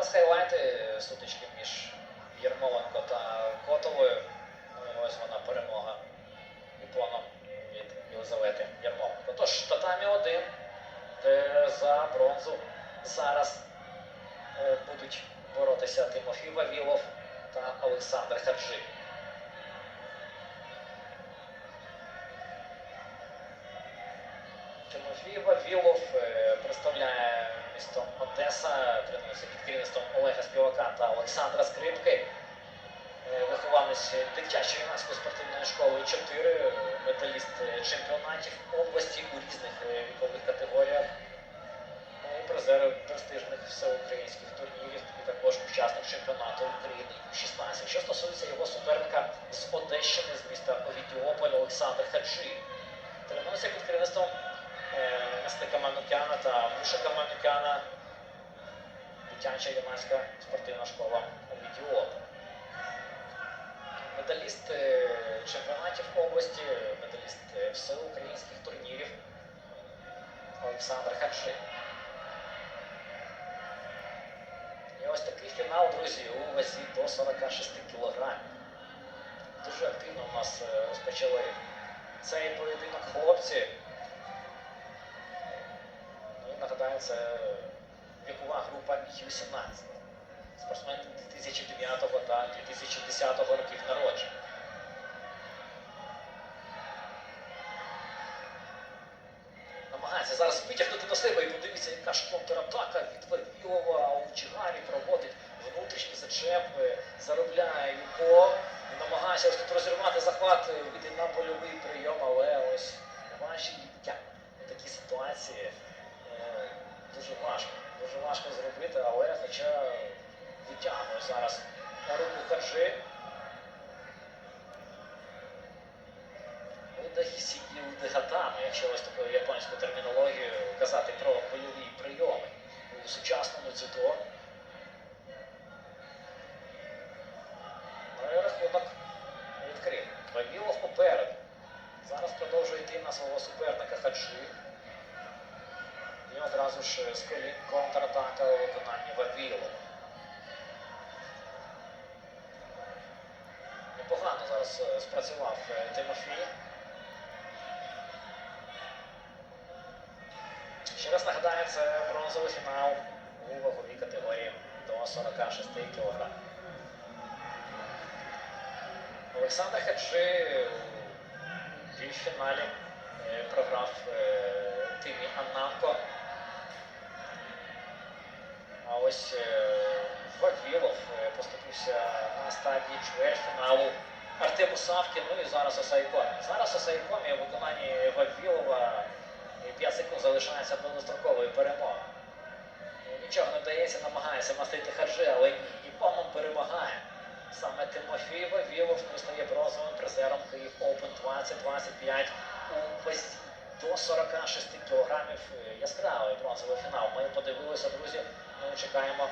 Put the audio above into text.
зараз хайлайти сутички між Єрмоленко та Котовою. Ну ось вона перемога іпоном від Єлизавети Єрмоленко. Тож татамі 1, де за бронзу зараз е, будуть боротися Тимофій Вавілов та Олександр Хаджи. Тимофій Вавілов е, представляє місто Одеса, тренується під керівництвом Олега Співака та Олександра Скрипки. Е, Вихованець дитячої юнацької спортивної школи 4, е, медаліст чемпіонатів області у різних е, вікових категоріях. Ну і престижних всеукраїнських турнірів і також учасник чемпіонату України U16. Що стосується його суперника з Одещини, з міста Овідіополь Олександр Хаджи. Тренується під керівництвом е, Мисника Манукяна та Мушика Манукяна, дитяча юнацька спортивна школа Овідіополь. Медаліст е, чемпіонатів області, медаліст е, всеукраїнських турнірів Олександр Хаджи. І ось такий фінал, друзі, у вазі до 46 кілограмів. Дуже активно у нас розпочали цей поєдинок хлопці. Нагадаю, це вікова група Ю-17. Спортсмени 2009 та 2010 років народження. Намагається зараз витягнути до себе і подивіться, яка ж контратака від у Чигарі проводить внутрішні зачепи, заробляє Юко намагається ось тут розірвати захват, вийти на польовий прийом, але ось ваші дітя такі ситуації е, дуже важко. Дуже важко зробити, але хоча витягує зараз на руку Хаджи. Удахісікі удигатами, якщо ось такою японською термінологією казати про бойові прийоми у сучасному дзюдо. Ну рахунок відкрив. Вавілов попереду. Зараз продовжує йти на свого суперника Хаджи. Одразу ж колін контратака у виконанні Вавілова. Непогано зараз е, спрацював е, Тимофій. Ще раз нагадаю, це бронзовий фінал у ваговій категорії до 46 кг. Олександр Хаджи у півфіналі е, програв ось е, Вавілов е, поступився на стадії чвертьфіналу Артему Савкіну і зараз Осайкомі. Зараз Осайкомі у виконанні Вавілова 5 секунд залишається до дострокової. Ну, Нічого не вдається, намагається мастити харжи, але ні. І повном перемагає. Саме Тимофій Вавілов не стає бронзовим призером Київ Open 2025 у до 46 кілограмів. Яскравий бронзовий фінал. Ми подивилися, друзі. Чекаємо